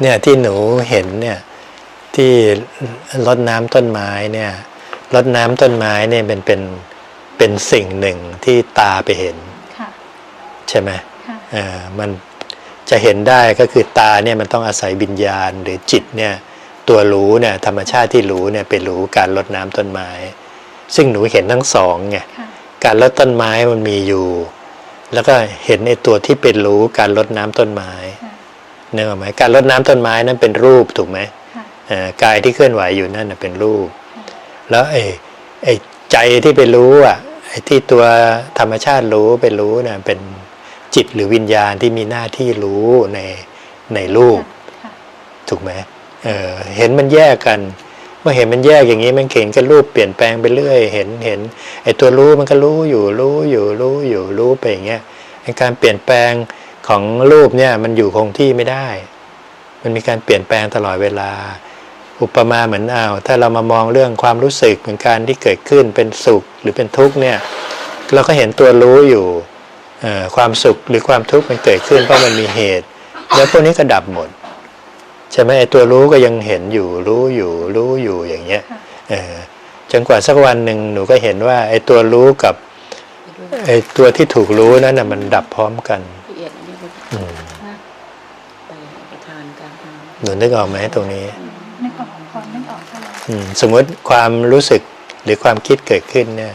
เนี่ยที่หนูเห็นเนี่ยที่รดน้ำต้นไม้เนี่ยรดน้ำต้นไม้เนี่ยเป็นเป็นเป็นสิ่งหนึ่งที่ตาไปเห็นค่ะใช่ไหมค่ะเออมันจะเห็นได้ก็คือตาเนี่ยมันต้องอาศัยวิญญาณหรือจิตเนี่ยตัวรู้เนี่ยธรรมชาติที่รู้เนี่ยไปรู้การรดน้ำต้นไม้ ซึ่งหนูเห็นทั้งสองไงค่ะการรดต้นไม้มันมีอยู่ แล้วก็เห็นในตัวที่เป็นรู้การรดน้ำต้นไม้ ค่ะนึกออกไหมการรดน้ำต้นไม้นั้นเป็นรูปถูกไหมค่ะเอ่อกายที่เคลื่อนไหวอยู่นั่นนะเป็นรูปค่ะแล้วไอ้ไอ้ใจที่ไปรู้อะไอ้ที่ตัวธรรมชาติรู้ไปรู้น่ะเป็นจิตหรือวิญญาณที่มีหน้าที่รู้ในในรูปค่ะถูกไหมเออเห็นมันแยกกัน เมื่อเห็นมันแยกอย่างนี้มันเห็นกับรูปเปลี่ยนแปลงไปเรื่อย เห็นเห็นไอ้ตัวรู้มันก็รู้อยู่รู้อยู่รู้อยู่รู้ไปอย่างเงี้ยไอ้การเปลี่ยนแปลง ของรูปเนี่ยมันอยู่คงที่ไม่ได้ มันมีการเปลี่ยนแปลงตลอดเวลา อุปมาเหมือนอ้าวถ้าเรามามองเรื่องความรู้สึกเหมือนการที่เกิดขึ้นเป็นสุขหรือเป็นทุกข์เนี่ยเราก็เห็นตัวรู้อยู่ความสุขหรือความทุกข์มันเกิดขึ้นเพราะมันมีเหตุ แล้วพวกนี้ก็ดับหมดใช่ไหมไอ้ตัวรู้ก็ยังเห็นอยู่ รู้อยู่ รู้อยู่อย่างเงี้ยเออจนกว่าสักวันหนึ่งหนูก็เห็นว่าไอ้ตัวรู้กับไอ้ตัวที่ถูกรู้นั้นน่ะมันดับพร้อมกัน ไปประทานการทหนูนึกออกไหมตรงนี้นึกออกพอนึกออกค่ะอืมสมมติความรู้สึกหรือความคิดเกิดขึ้นเนี่ย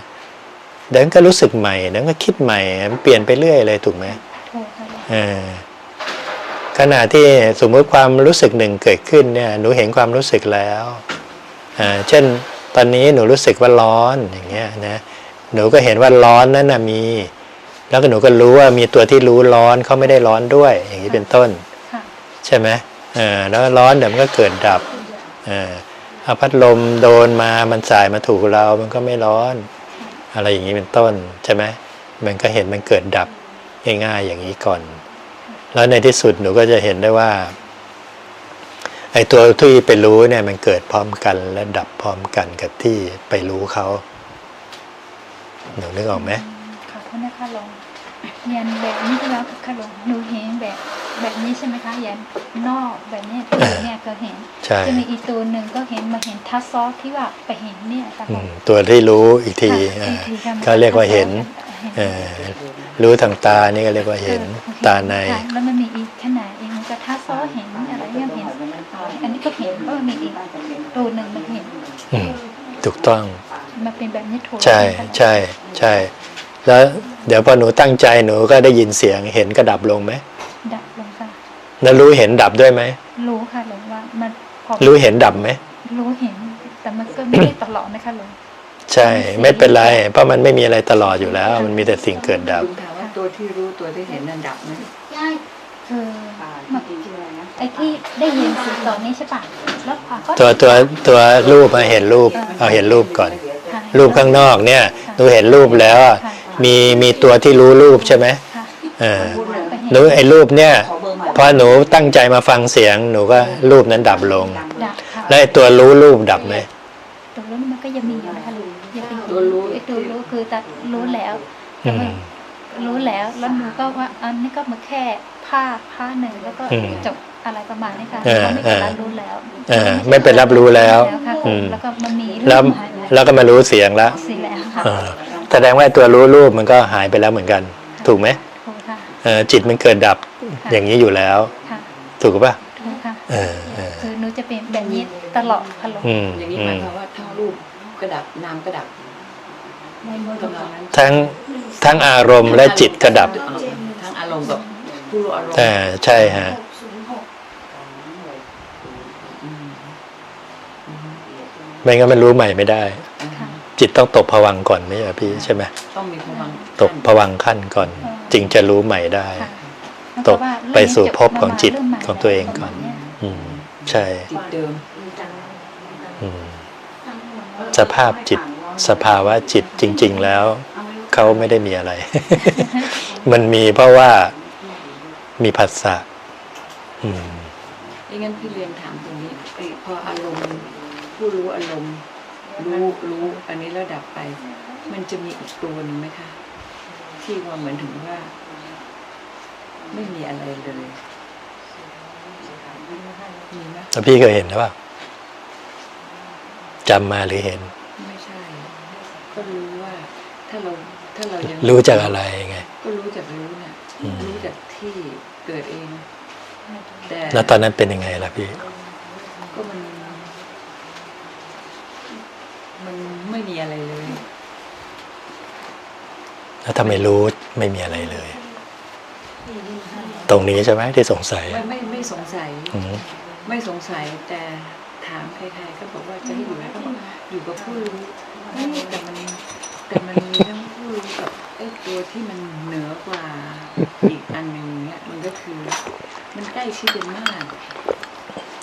เดี๋ยวมันก็รู้สึกใหม่เดี๋ยวมันก็คิดใหม่มันเปลี่ยนไปเรื่อยเลยถูกไหมถูกค่ะเออขณะที่สมมติความรู้สึกหนึ่งเกิดขึ้นเนี่ยหนูเห็นความรู้สึกแล้วอ่าเช่นตอนนี้หนูรู้สึกว่าร้อนอย่างเงี้ยนะหนูก็เห็นว่าร้อนนั้นนะมี แล้วก็หนูก็รู้ว่ามีตัวที่รู้ร้อนเขาไม่ได้ร้อนด้วย อย่างนี้เป็นต้นค่ะใช่ไหมเออแล้วร้อนเดี๋ยวมันก็เกิดดับเออเอาพัดลมโดนมามันสายมาถูกเรา มันก็ไม่ร้อน อะไรอย่างนี้เป็นต้นใช่ไหมมันก็เห็นมันเกิดดับง่ายๆอย่างนี้ก่อน แล้วในที่สุดหนูก็จะเห็นได้ว่าไอ้ตัวที่ไปรู้เนี่ยมันเกิดพร้อมกันและดับพร้อมกันกับที่ไปรู้เขาหนูนึกออกไหม ขอโทษนะคะลงยันแบบนี้ก็แล้วค่ะลงหนูเห็นแบบแบบนี้ใช่ไหมคะยันนอกแบบเนี้ยที่อยู่เนี่ยก็เห็นใช่จะมีอีกตัวหนึ่งก็เห็นมาเห็นทัศซอสที่ว่าไปเห็นเนี่ยค่ะอืมตัวที่รู้อีกทีค่ะอ่าอีกทีค่ะก็เรียกว่าเห็นเห็นเออรู้ทางตานี่ก็เรียกว่าเห็นตาในค่ะแล้วมันมีอีกขนาดอีกมันก็ทัศซอสเห็นอะไรเงี้ยเห็นอันนี้ก็เห็นก็มีอีกตัวหนึ่งมันเห็นอืมถูกต้องมันเป็นแบบนี้ถูกใช่ใช่ใช่ แล้วเดี๋ยวพอหนูตั้งใจหนูก็ได้ยินเสียงเห็นก็ดับลงไหมดับลงค่ะ แล้วรู้เห็นดับด้วยไหมรู้ค่ะหลงว่ามันพอรู้เห็นดับไหมรู้เห็นแต่มันก็ไม่ได้ตลอดนะคะหลงใช่ ไม่เป็นไร เพราะมันไม่มีอะไรตลอดอยู่แล้ว มันมีแต่สิ่งเกิดดับำคุณถามว่าตัวที่รู้ตัวที่เห็นนั่นดับไหมคือมันไอ้ที่ได้ยินเสียงตอนนี้ใช่ปะแล้วพอก็ตัวตัวตัวรูปมาเห็นรูปเอาเห็นรูปก่อนค่ะรูปข้างนอกเนี่ยหนูเห็นรูปแล้วอะ มีมีตัวที่รู้รูปใช่ไหมค่ะเออไปหนูเห็นไอ้รูปเนี่ยขอเบอร์ใหม่พอหนูตั้งใจมาฟังเสียงหนูก็รูปนั้นดับลงดับค่ะแล้วไอ้ตัวรู้รูปดับไหมตัวรู้มันก็ยังมีอยู่นะคะหลงยังเป็นตัวรู้ไอ้ตัวรู้คือตัดรู้แล้วแต่อืว่ามรู้แล้วแล้วหนูก็ว่าอันนี้ก็มาแค่ผ้าผ้าหนึ่งแล้วก็อืมจบอะไรประมาณนี้ค่ะเออก็ไม่เป็นรับรู้แล้วเออไม่เป็นรับรู้แล้วค่ะอืมแล้วก็มันมีแล้วรูปหายไปแล้วก็มารู้เสียงแล้วสีแล้วค่ะเออ แสดงว่าตัวรู้รูปมันก็หายไปแล้วเหมือนกัน ถูกไหมถูกค่ะเออจิตมันเกิดดับอย่างนี้อยู่แล้ว ค่ะถูกป่ะถูกค่ะเออเออคือหนูจะเป็นแบบนี้ตลอดค่ะหลวงอืมอย่างนี้อืหมายมความว่าทั้งรูปก็ดับนามก็ดับกำลังนั้นทั้งทั้งอารมณ์และจิตก็ดับทั้งอารมณ์กับผู้รู้อารมณ์อ่าใช่ฮะอืมอืมไม่งั้นมันรู้ใหม่ไม่ได้ค่ะ จิตต้องตกผวังค์ก่อนไม่ใช่เหรอพี่ใช่ไหมต้องมีพลังตกผวังค์ขั้นก่อน จึงจะรู้ใหม่ได้ค่ะตกไปสู่ภพของจิตของตัวเองก่อน อืม ใช่จิตเดิมอืมสภาพจิต สภาวะจิตจริง ๆ แล้วเขาไม่ได้มีอะไร มันมีเพราะว่ามีผัสสะอืมไม่งั้นพี่เรียนถามตรงนี้ไอ้พออารมณ์ผู้รู้อารมณ์ รู้รู้อันนี้แล้วดับไป มันจะมีอีกตัวหนึ่งไหมคะ ที่ว่าเหมือนถึงว่า ไม่มีอะไรเลยมีไหมแล้วพี่เคยเห็นหรือเปล่าจำมาหรือเห็น ไม่ใช่ ก็รู้ว่าถ้าเราถ้าเรายังรู้จากอะไรไง ก็รู้จากรู้เนี่ยอืมรู้จากที่เกิดเองแต่แล้วตอนนั้นเป็นยังไงล่ะพี่ ก็มัน มัน ไม่มีอะไรเลย แล้วทำไมรู้ไม่มีอะไรเลย ตรงนี้ใช่ไหมที่สงสัยไม่ไม่ไม่สงสัย อืมไม่สงสัยแต่ถามใครๆก็บอกว่าจะให้อยู่แล้วก็บอกอยู่กับผู้รู้เอ้ยแต่มันแต่มันมีทั้งผู้รู้กับไอ้ตัวที่มันเหนือกว่าอีกอันหนึ่งเนี้ยมันก็คือ มันใกล้ชิดกันมาก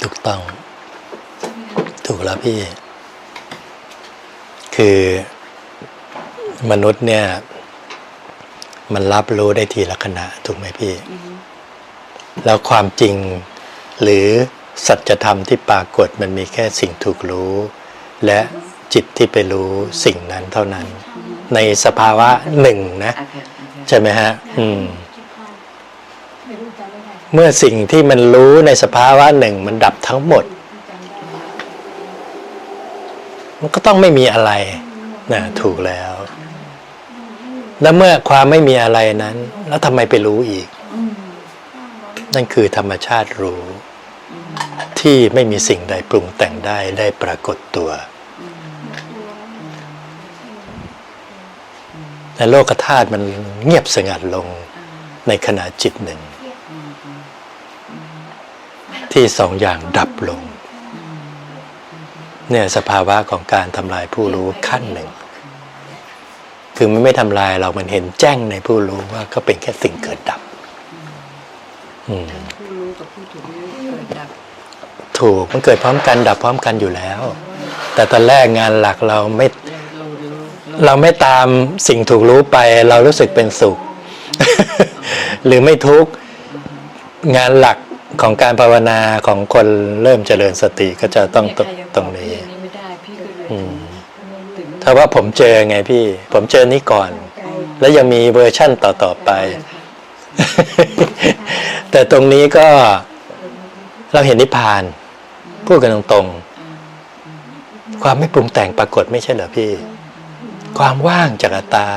ถูกต้องใช่ไหมคะถูกแล้วพี่ คือมนุษย์เนี่ย มันรับรู้ได้ทีละขณะถูกไหมพี่อือฮึแล้วความจริงหรือสัจธรรมที่ปรากฏมันมีแค่สิ่งถูกรู้ และจิตที่ไปรู้สิ่งนั้นเท่านั้น ในสภาวะหนึ่งนะโอเคโอเคใช่ไหมฮะ อืมไม่รู้จำไม่ได้เมื่อสิ่งที่มันรู้ในสภาวะหนึ่งมันดับทั้งหมดจำได้ มันก็ต้องไม่มีอะไรนะถูกแล้ว แล้วเมื่อความไม่มีอะไรนั้น แล้วทำไมไปรู้อีกอืมนั่นคือธรรมชาติรู้อืมที่ไม่มีสิ่งใดปรุงแต่งได้ได้ปรากฏตัวอืมในโลกธาตุมันเงียบสงัดลงอ่าในขณะจิตหนึ่งอืมอืมที่สองอย่างดับลง เนี่ยสภาวะของการทำลายผู้รู้ขั้นหนึ่ง คือมันไม่ทำลายเรามันเห็นแจ้งในผู้รู้ว่าก็เป็นแค่สิ่งเกิดดับผู้รู้กับผู้ถูกรู้เกิดดับ ถูกมันเกิดพร้อมกันดับพร้อมกันอยู่แล้ว แต่ตอนแรกงานหลักเราไม่ เราเรารู้เราเราไม่ตามสิ่งถูกรู้ไป เรารู้สึกเป็นสุข หรือไม่ทุกข์งานหลัก ของการภาวนาของคนเริ่มเจริญสติก็จะต้องเนี่ยใครยังตรงนี้บอกพี่อัไม่ได้พี่ก็เลยอืมถึงถ้าว่าผมเจอไงพี่ ผมเจอนี้ก่อน แล้วยังมีเวอร์ชั่นต่อๆไป แต่ตรงนี้ก็เราเห็นนิพพาน พูดกันตรงๆ ความไม่ปรุงแต่งปรากฏไม่ใช่เหรอพี่ ความว่างจากอัตตา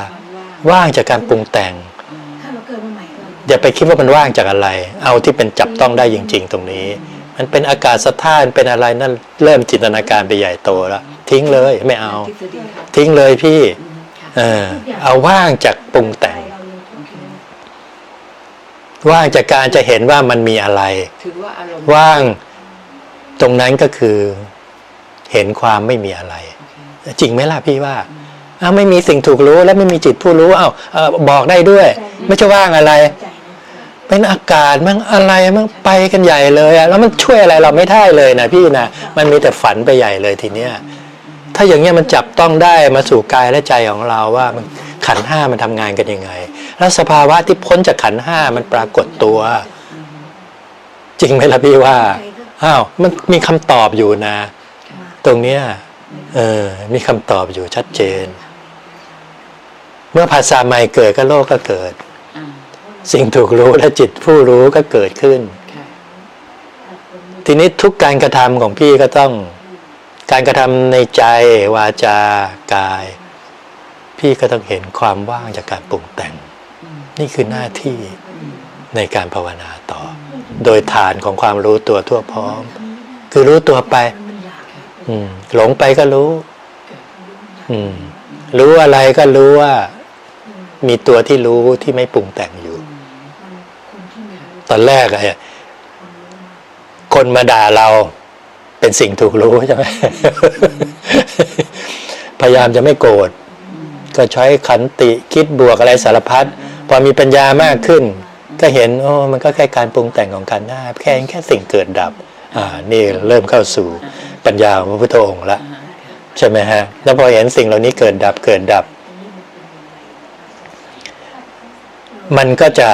ว่างจากการปรุงแต่ง อย่าไปคิดว่ามันว่างจากอะไร เอาที่เป็นจับต้องได้จริง ๆ ตรงนี้ มันเป็นอากาศสะท้านเป็นอะไรนั่นเริ่มจินตนาการไปใหญ่โตแล้วทิ้งเลยไม่เอา ทิ้งเลยพี่ เออ เอาว่างจากปรุงแต่ง ว่างจากการจะเห็นว่ามันมีอะไรว่างตรงนั้นก็คือเห็นความไม่มีอะไร จริงไหมล่ะพี่ว่าอ้าไม่มีสิ่งถูกรู้และไม่มีจิตผู้รู้อ้าวเอ่อบอกได้ด้วย ไม่ใช่ว่างอะไร เป็นอากาศมันอะไรมันไปกันใหญ่เลยอะแล้วมันช่วยอะไรเราไม่ได้เลยนะพี่นะมันมีแต่ฝันไปใหญ่เลยทีเนี้ยถ้าอย่างเงี้ยมันจับต้องได้มาสู่กายและใจของเราว่ามันขันธ์ห้ามันทำงานกันยังไง แล้วสภาวะที่พ้นจากขันธ์ห้ามันปรากฏตัว จริงไหมล่ะพี่ว่าอ้าวมันมีคำตอบอยู่นะ ตรงเนี้ยเออมีคำตอบอยู่ชัดเจน เมื่อภาษาใหม่เกิดก็โลกก็เกิดอ่า สิ่งถูกรู้และจิตผู้รู้ก็เกิดขึ้นค่ะทีนี้ทุกการกระทำของพี่ก็ต้อง การกระทำในใจวาจากาย พี่ก็ต้องเห็นความว่างจากการปรุงแต่งอืมนี่คือหน้าที่อืมในการภาวนาต่อ โดยฐานของความรู้ตัวทั่วพร้อม คือรู้ตัวไปอืมหลงไปก็รู้อืมรู้อะไรก็รู้ว่า มีตัวที่รู้ที่ไม่ปรุงแต่งอยู่ ตอนแรกอะคนมาด่าเราเป็นสิ่งถูกรู้ใช่ไหมพยายามจะไม่โกรธก็ใช้ขันติคิดบวกอะไรสารพัดพอมีปัญญามากขึ้น ก็เห็นโอ้มันก็แค่การปรุงแต่งของกันหน้า แค่แค่สิ่งเกิดดับ อ่า นี่เริ่มเข้าสู่ปัญญาของพระพุทธองค์ละใช่ไหมฮะ แล้วพอเห็นสิ่งเหล่านี้เกิดดับเกิดดับ มันก็จะ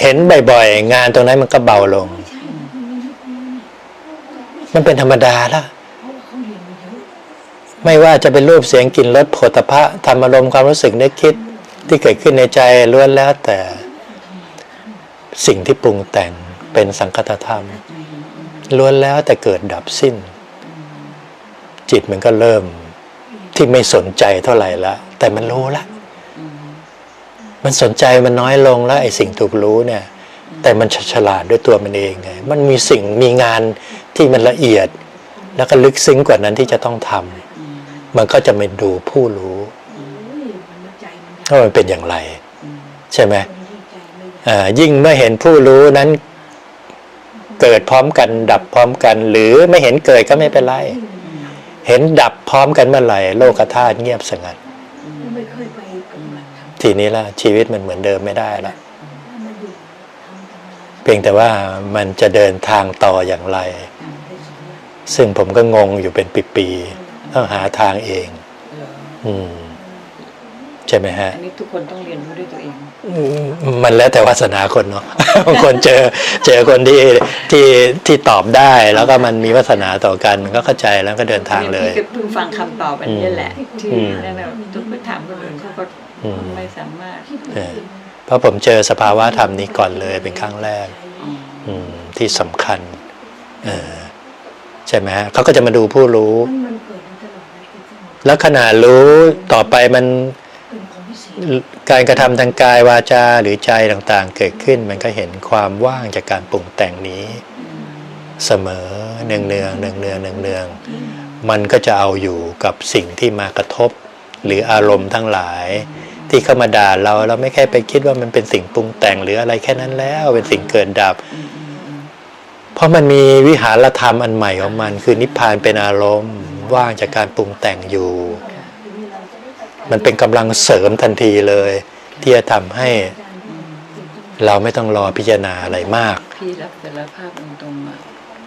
เห็นบ่อยๆ งานตรงนั้นมันก็เบาลง มันเป็นธรรมดาละไม่ว่าจะเป็นรูปเสียงกลิ่นรสโผฏฐะธรรมอารมณ์ความรู้สึกนึกคิดที่เกิดขึ้นในใจล้วนแล้วแต่สิ่งที่ปรุงแต่งเป็นสังคตธรรม ล้วนแล้วแต่เกิดดับสิ้น จิตมันก็เริ่มที่ไม่สนใจเท่าไหร่ละแต่มันรู้ละ มันสนใจมันน้อยลงแล้วไอ้สิ่งถูกรู้เนี่ย แต่มันฉลาดด้วยตัวมันเองไงมันมีสิ่งมีงานที่มันละเอียด แล้วก็ลึกซึ้งกว่านั้นที่จะต้องทำมันก็จะมาดูผู้รู้ว่ามันเป็นอย่างไร ใช่ไหมยิ่งเมื่อเห็นผู้รู้นั้นเกิดพร้อมกันดับพร้อมกัน หรือไม่เห็นเกิดก็ไม่เป็นไร เห็นดับพร้อมกันเมื่อไหร่โลกธาตุเงียบสงัด ทีนี้ละชีวิตมันเหมือนเดิมไม่ได้ละเพียงแต่ว่ามันจะเดินทางต่ออย่างไร ซึ่งผมก็งงอยู่เป็นปีๆต้องหาทางเองเหรออืมใช่ไหมฮะอันนี้ทุกคนต้องเรียนรู้ด้วยตัวเองอืมมันแล้วแต่วาสนาคนเนาะบางคนเจอเจอคนที่ที่ที่ตอบได้แล้วก็มันมีวาสนาต่อกันมันก็เข้าใจแล้วก็เดินทางเลยพี่ก็เพิ่งฟังคำตอบอันนี้แหละที่อืมนั่นแหละทุกไปถามคนอื่นเขาก็อืมไม่ สามารถเออเพราะผมเจอสภาวะธรรมนี้ก่อนเลยเป็นครั้งแรกอืมอืมที่สำคัญเออใช่ไหมฮะเขาก็จะมาดูผู้รู้ แล้วขณะรู้ต่อไปมันการกระทำทางกายวาจาหรือใจต่างๆ เกิดขึ้น มันก็เห็นความว่างจากการปรุงแต่งนี้ เสมอเนืองเนืองเนืองเนืองเนืองเนืองมันก็จะเอาอยู่กับสิ่งที่มากระทบ หรืออารมณ์ทั้งหลาย ที่เข้ามาด่าเราเราไม่แค่ไปคิดว่ามันเป็นสิ่งปรุงแต่งหรืออะไรแค่นั้นแล้วเป็นสิ่งเกิดดับ เพราะมันมีวิหารธรรมอันใหม่ของมัน คือนิพพานเป็นอารมณ์ว่างจากการปรุงแต่งอยู่ มันเป็นกำลังเสริมทันทีเลย ที่จะทำให้ เราไม่ต้องรอพิจารณาอะไรมาก พี่รับสารภาพตรงๆอะ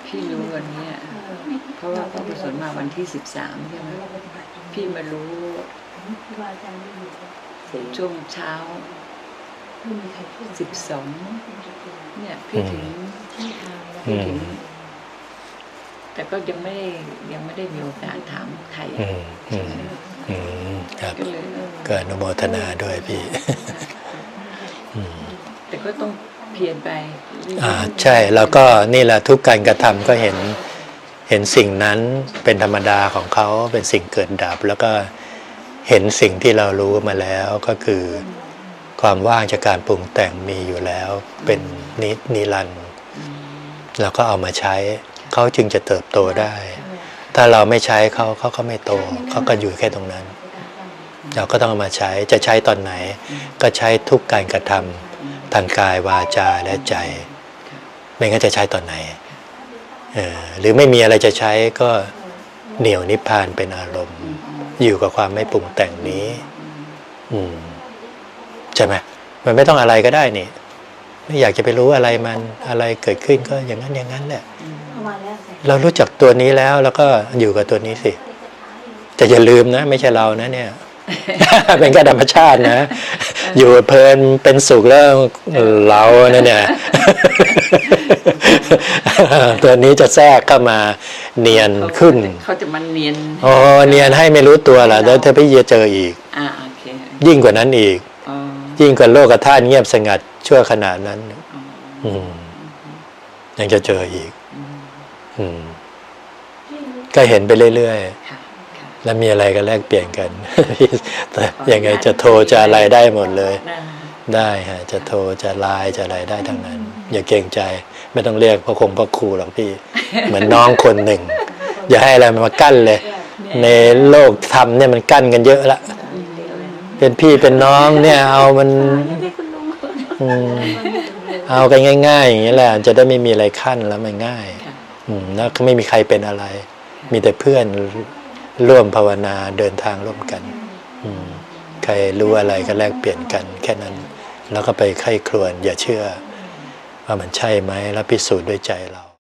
พี่รู้วันเนี้ยเพราะว่าพระกุศลมาวันที่สิบสามใช่ไหมพี่มารู้ ช่วงเช้าสิบสองเนี่ยพี่ถึงอืมพี่ถึง แต่ก็ยังไม่ได้ยังไม่ได้มีโอกาสถามใครอืมอืมอืมครับก็เลยเออก็อนุโมทนาด้วยพี่อืมแต่ก็ต้องเพียรไปเรื่ยๆอ่าใช่แล้วก็นี่แหละทุกการกระทำก็เห็นเห็นสิ่งนั้นเป็นธรรมดาของเขาเป็นสิ่งเกิดดับ แล้วก็ เห็นสิ่งที่เรารู้มาแล้วก็คือ ความว่างจากการปรุงแต่งมีอยู่แล้ว เป็นนินิรันด์เราก็เอามาใช้เขาจึงจะเติบโตได้ ถ้าเราไม่ใช้เขาเขาก็ไม่โตเขาก็อยู่แค่ตรงนั้น เราก็ต้องเอามาใช้จะใช้ตอนไหน ก็ใช้ทุกการกระทำทางกายวาจาและใจ ไม่งั้นจะใช้ตอนไหนหรือไม่มีอะไรจะใช้ก็เหนียวนิพพานเป็นอารมณ์ อยู่กับความไม่ปรุงแต่งนี้ อืมใช่ไหมมันไม่ต้องอะไรก็ได้นี่ ไม่อยากจะไปรู้อะไรมันอะไรเกิดขึ้นก็อย่างนั้นอย่างนั้นแหละเรารู้จักตัวนี้แล้วแล้วก็อยู่กับตัวนี้สิแต่อย่าลืมนะ ไม่ใช่เรานะ เนี่ย เป็นแค่ธรรมชาตินะ อยู่เพลินเป็นสุขแล้วเราเนี่ยเนี่ย ตัวนี้จะแทรกเข้ามาเนียนขึ้น เขาจะมันเนียนอ๋อเนียนให้ไม่รู้ตัวล่ะแล้วถ้าพี่จะเจออีกอ่าโอเคยิ่งกว่านั้นอีกอ๋อยิ่งกว่าโลกธาตุเงียบสงัดชั่วขณะนั้นอ๋ออืมยังจะเจออีก อืมก็เห็นไปเรื่อยๆค่ะค่ะแล้วมีอะไรก็แลกเปลี่ยนกันแต่ยังไงจะโทรจะอะไรได้หมดเลย ได้ได้ฮะ จะโทรจะไลน์จะอะไรได้ทั้งนั้น อย่าเกรงใจ ไม่ต้องเรียกพ่อคงพ่อครูหรอกพี่ เหมือนน้องคนหนึ่ง อย่าให้อะไรมันมากั้นเลย ในโลกธรรมเนี่ยมันกั้นกันเยอะละเป็นพี่เป็นน้องเนี่ย เอามันอืมเอากันง่าย ๆ อย่างนี้แหละจะได้ไม่มีอะไรขั้นแล้วมันง่ายค่ะอืมแล้วก็ไม่มีใครเป็นอะไร มีแต่เพื่อนร่วมภาวนาเดินทางร่วมกัน อืมใครรู้อะไรก็แลกเปลี่ยนกัน แค่นั้น แล้วก็ไปไข้ครวนอย่าเชื่อ ว่ามันใช่ไหมแล้วพิสูจน์ด้วยใจเรา